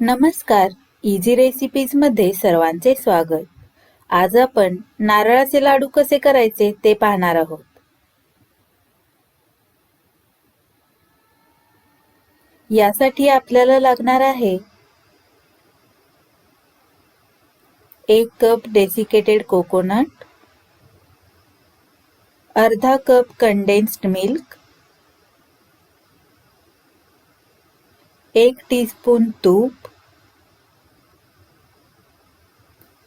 नमस्कार. इझी रेसिपीजमध्ये सर्वांचे स्वागत. आज आपण नारळाचे लाडू कसे करायचे ते पाहणार आहोत. यासाठी आपल्याला लागणार आहे एक कप डेसिकेटेड कोकोनट अर्धा कप कंडेन्स्ड मिल्क एक टीस्पून तूप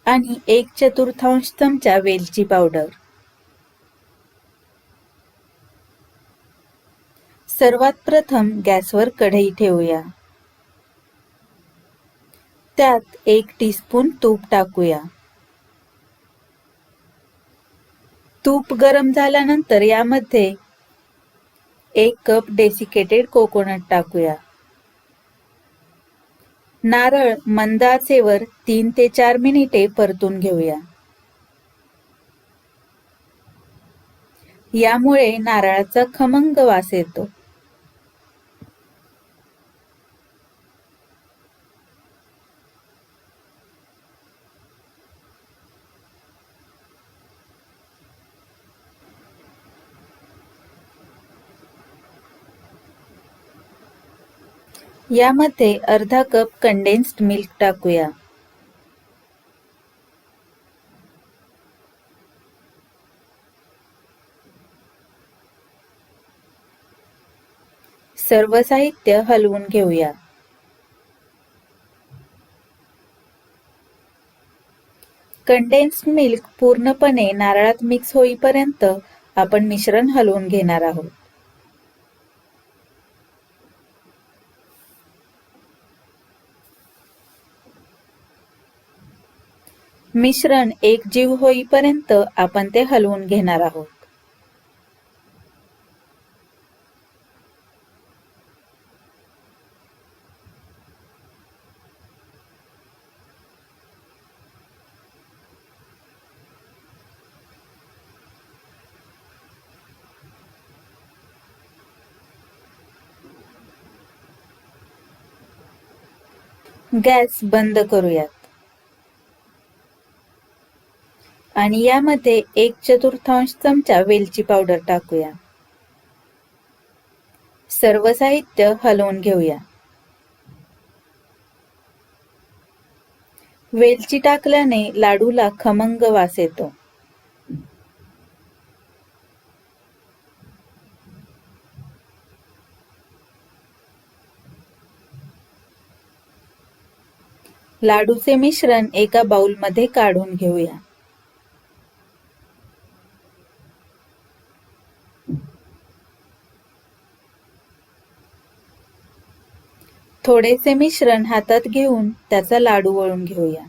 आणि एक चतुर्थांश चमचा वेलची पावडर सर्वात प्रथम गॅसवर कढई ठेवूया. त्यात एक टीस्पून तूप टाकूया. तूप गरम झाल्यानंतर यामध्ये एक कप डेसिकेटेड कोकोनट टाकूया. नारळ मंद आचेवर तीन ते चार मिनिटे परतून घेऊया. यामुळे नारळाचा खमंग वास येतो. यामध्ये अर्धा कप कंडेन्स्ड मिल्क टाकूया. सर्व साहित्य हलवून घेऊया. कंडेन्स्ड मिल्क पूर्णपणे नारळात मिक्स होईपर्यंत आपण मिश्रण हलवून घेणार आहोत. मिश्रण एक जीव होईपर्यंत आपण ते हलवून घेणार आहोत. गॅस बंद करूयात. आणि यामध्ये एक चतुर्थांश चमचा वेलची पावडर टाकूया. सर्व साहित्य हलवून घेऊया. वेलची टाकल्याने लाडूला खमंग वास येतो. लाडूचे मिश्रण एका बाउलमध्ये काढून घेऊया. थोडेसे मिश्रण हातात घेऊन त्याचा लाडू वळून घेऊया.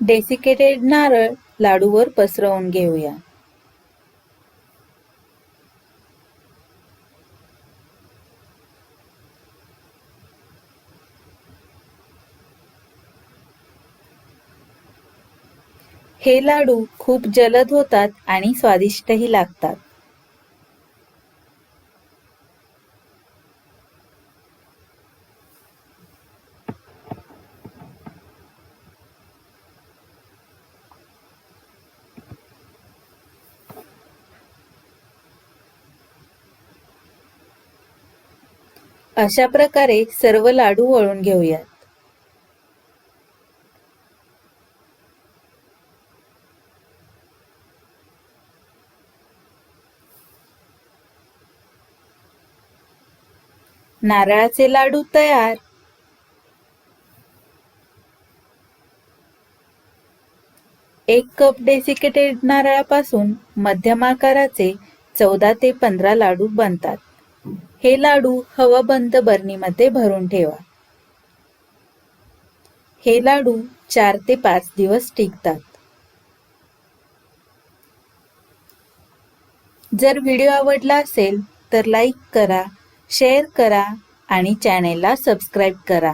डेसिकेटेड नारळ लाडूवर पसरवून घेऊया. हे लाडू खूप जलद होतात आणि स्वादिष्टही लागतात. अशा प्रकारे सर्व लाडू वळून घेऊयात. नारळाचे लाडू तयार. एक कप डेसिकेटेड नारळापासून मध्यम आकाराचे चौदा ते पंधरा लाडू बनतात. हे लाडू हवाबंद बरणीमध्ये भरून ठेवा. हे लाडू चार ते पाच दिवस टिकतात. जर व्हिडिओ आवडला असेल तर लाईक करा शेअर करा आणि चॅनेलला सबस्क्राईब करा.